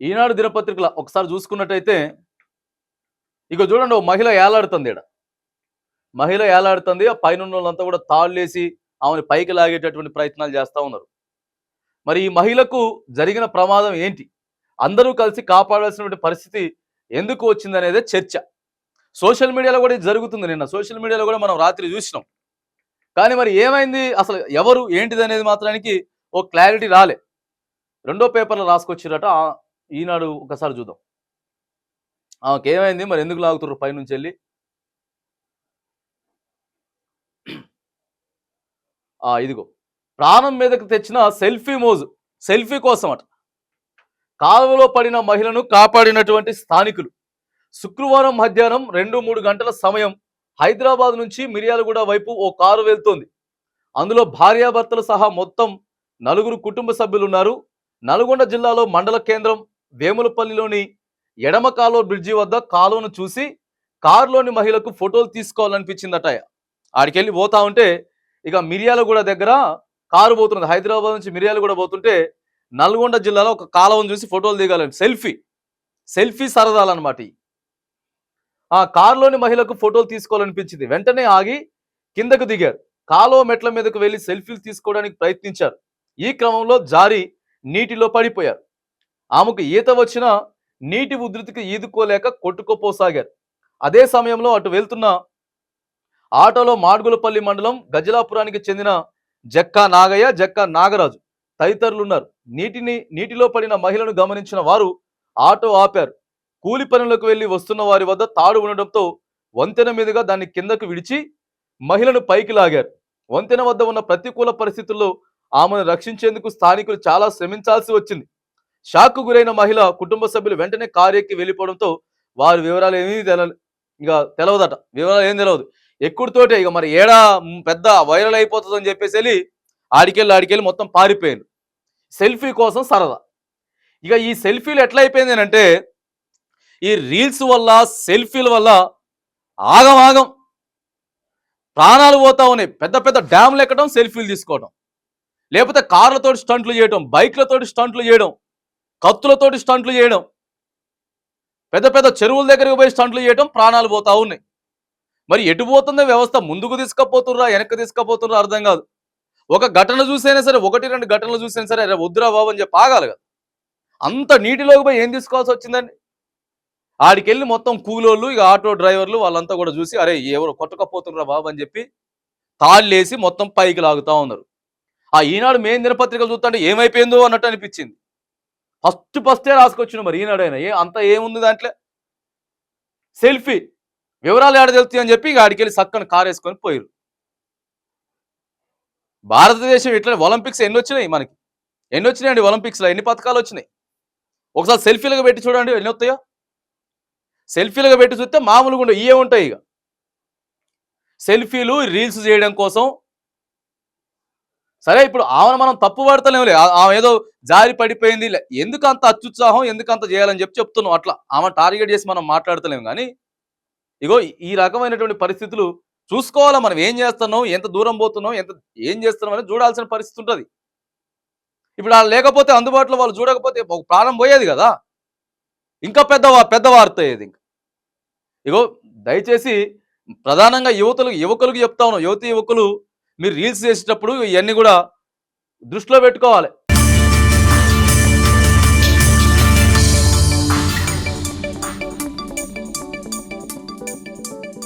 ఈనాడు దినపత్రికల ఒకసారి చూసుకున్నట్టయితే ఇక చూడండి ఓ మహిళ ఏలాడుతుంది ఈడ. మహిళ ఏలాడుతుంది ఆ పైన వాళ్ళంతా కూడా తాళ్ళేసి ఆమెను పైకి లాగేటటువంటి ప్రయత్నాలు చేస్తూ ఉన్నారు. మరి ఈ మహిళకు జరిగిన ప్రమాదం ఏంటి? అందరూ కలిసి కాపాడాల్సినటువంటి పరిస్థితి ఎందుకు వచ్చింది అనేది చర్చ. సోషల్ మీడియాలో కూడా ఇది జరుగుతుంది నిన్న. సోషల్ మీడియాలో కూడా మనం రాత్రి చూసినాం. కానీ మరి ఏమైంది? అసలు ఎవరు? ఏంటిది అనేది మాత్రానికి ఓ క్లారిటీ రాలే. రెండో పేపర్లో రాసుకొచ్చిరట ఈనాడు ఒకసారి చూద్దాం. ఆమెకి ఏమైంది మరి ఎందుకు లాగుతున్నారు పైనుంచి వెళ్ళి? ఆ ఇదిగో. ప్రాణం మీదకు తెచ్చిన సెల్ఫీ మోజు సెల్ఫీ కోసం అట కాలువలో పడిన మహిళను కాపాడినటువంటి స్థానికులు. శుక్రవారం మధ్యాహ్నం రెండు మూడు గంటల సమయం హైదరాబాద్ నుంచి మిర్యాలగూడ వైపు ఓ కారు వెళ్తోంది. అందులో భార్యాభర్తలు సహా మొత్తం నలుగురు కుటుంబ సభ్యులు ఉన్నారు నల్గొండ జిల్లాలో మండల కేంద్రం వేములపల్లిలోని ఎడమ కాలువ బ్రిడ్జి వద్ద కాలువను చూసి కారులోని మహిళకు ఫోటోలు తీసుకోవాలనిపించిందట. ఆడికెళ్ళి పోతా ఉంటే ఇక మిర్యాలగూడ దగ్గర కారు పోతున్నది. హైదరాబాద్ నుంచి మిర్యాలగూడ పోతుంటే నల్గొండ జిల్లాలో ఒక కాలువను చూసి ఫోటోలు దిగాలని సెల్ఫీ. సెల్ఫీ సరదాలన్నమాట ఆ కారులోని మహిళకు ఫోటోలు తీసుకోవాలనిపించింది. వెంటనే ఆగి కిందకు దిగారు. కాలువ మెట్ల మీదకు వెళ్ళి సెల్ఫీలు తీసుకోవడానికి ప్రయత్నించారు. ఈ క్రమంలో జారి నీటిలో పడిపోయారు. ఆమెకు ఈత వచ్చినా నీటి ఉధృతికి ఈదుకోలేక కొట్టుకోపోసాగారు. అదే సమయంలో అటు వెళ్తున్న ఆటోలో మాడ్గులపల్లి మండలం గజలాపురానికి చెందిన జక్కా నాగయ్య జక్కా నాగరాజు తదితరులు ఉన్నారు నీటిని నీటిలో పడిన మహిళను గమనించిన వారు ఆటో ఆపారు. కూలి పనులకు వెళ్ళి వస్తున్న వారి వద్ద తాడు ఉండడంతో వంతెన మీదుగా దాన్ని కిందకు విడిచి మహిళను పైకి లాగారు. వంతెన వద్ద ఉన్న ప్రతికూల పరిస్థితుల్లో ఆమెను రక్షించేందుకు స్థానికులు చాలా శ్రమించాల్సి వచ్చింది. షాక్కు గురైన మహిళ కుటుంబ సభ్యులు వెంటనే కారు ఎక్కి వెళ్ళిపోవడంతో వారి వివరాలు ఏమీ తెల ఇక తెలవదట. వివరాలు ఏం తెలియదు ఎక్కుడితోటే ఇక మరి ఏడా పెద్ద వైరల్ అయిపోతుందని చెప్పేసి వెళ్ళి ఆడికెళ్ళి ఆడికెళ్ళి మొత్తం పారిపోయింది సెల్ఫీ కోసం సరదా. ఇక ఈ సెల్ఫీలు ఎట్లా అయిపోయింది అంటే ఈ రీల్స్ వల్ల సెల్ఫీల వల్ల ఆగం ఆగం. ప్రాణాలు పోతా ఉన్నాయి. పెద్ద పెద్ద డ్యామ్లు ఎక్కడం సెల్ఫీలు తీసుకోవడం. లేకపోతే కార్లతోటి స్టంట్లు చేయడం బైక్లతోటి స్టంట్లు చేయడం. కత్తులతోటి స్టంట్లు చేయడం పెద్ద పెద్ద చెరువుల దగ్గరికి పోయి స్టంట్లు చేయడం ప్రాణాలు పోతా ఉన్నాయి. మరి ఎటు పోతుందో వ్యవస్థ ముందుకు తీసుకపోతుర్రా వెనక్కి తీసుకపోతుర్రా అర్థం కాదు. ఒక ఘటన చూసైనా సరే ఒకటి రెండు ఘటనలు చూసైనా సరే అరే వద్దురా బాబు అని చెప్పి ఆగాలి కదా. అంత నీటిలోకి పోయి ఏం తీసుకోవాల్సి వచ్చిందండి? ఆడికెళ్ళి మొత్తం కూలోళ్ళు ఇక ఆటో డ్రైవర్లు వాళ్ళంతా కూడా చూసి అరే ఎవరు కొట్టకపోతుర్రా బాబు అని చెప్పి తాళ్ళేసి మొత్తం పైకి లాగుతా ఉన్నారు. ఆ ఈనాడు మేం దినపత్రికలు చూస్తుంటే ఏమైపోయిందో అన్నట్టు అనిపించింది. ఫస్ట్ ఫస్టే రాసుకొచ్చిన మరి ఈనాడైనా. ఏ అంత ఏముంది దాంట్లో? సెల్ఫీ. వివరాలు ఏడ తెలుస్తాయి అని చెప్పి ఇక ఆడికెళ్ళి సక్కని కారు వేసుకొని పోయారు భారతదేశం ఇట్లా ఒలింపిక్స్ ఎన్ని వచ్చినాయి మనకి? ఎన్ని వచ్చినాయండి ఒలింపిక్స్లో? ఎన్ని పథకాలు వచ్చినాయి? ఒకసారి సెల్ఫీలుగా పెట్టి చూడండి ఎన్ని వస్తాయో? సెల్ఫీలుగా పెట్టి చూస్తే మామూలుగా ఉండవు ఇవే ఉంటాయి ఇక. సెల్ఫీలు రీల్స్ చేయడం కోసం సరే ఇప్పుడు ఆమెను మనం తప్పు పడతలేములే ఆమె ఏదో జారి పడిపోయింది. లే- ఎందుకు అంత అత్యుత్సాహం ఎందుకు అంత చేయాలని చెప్పి చెప్తున్నాం అట్లా ఆమె టార్గెట్ చేసి మనం మాట్లాడతలేము. కానీ ఇగో ఈ రకమైనటువంటి పరిస్థితులు చూసుకోవాలా మనం. ఏం చేస్తున్నాం ఎంత దూరం పోతున్నాం ఎంత ఏం చేస్తున్నాం అనేది చూడాల్సిన పరిస్థితి ఉంటుంది. ఇప్పుడు వాళ్ళు లేకపోతే అందుబాటులో వాళ్ళు చూడకపోతే ఒక ప్రాణం పోయేది కదా. ఇంకా పెద్ద పెద్ద వార్త అయ్యేది ఇంకా? ఇగో దయచేసి ప్రధానంగా యువతులకు యువకులకు చెప్తా ఉన్నాం. యువతి యువకులు మీరు రీల్స్ చేసేటప్పుడు ఇవన్నీ కూడా దృష్టిలో పెట్టుకోవాలి.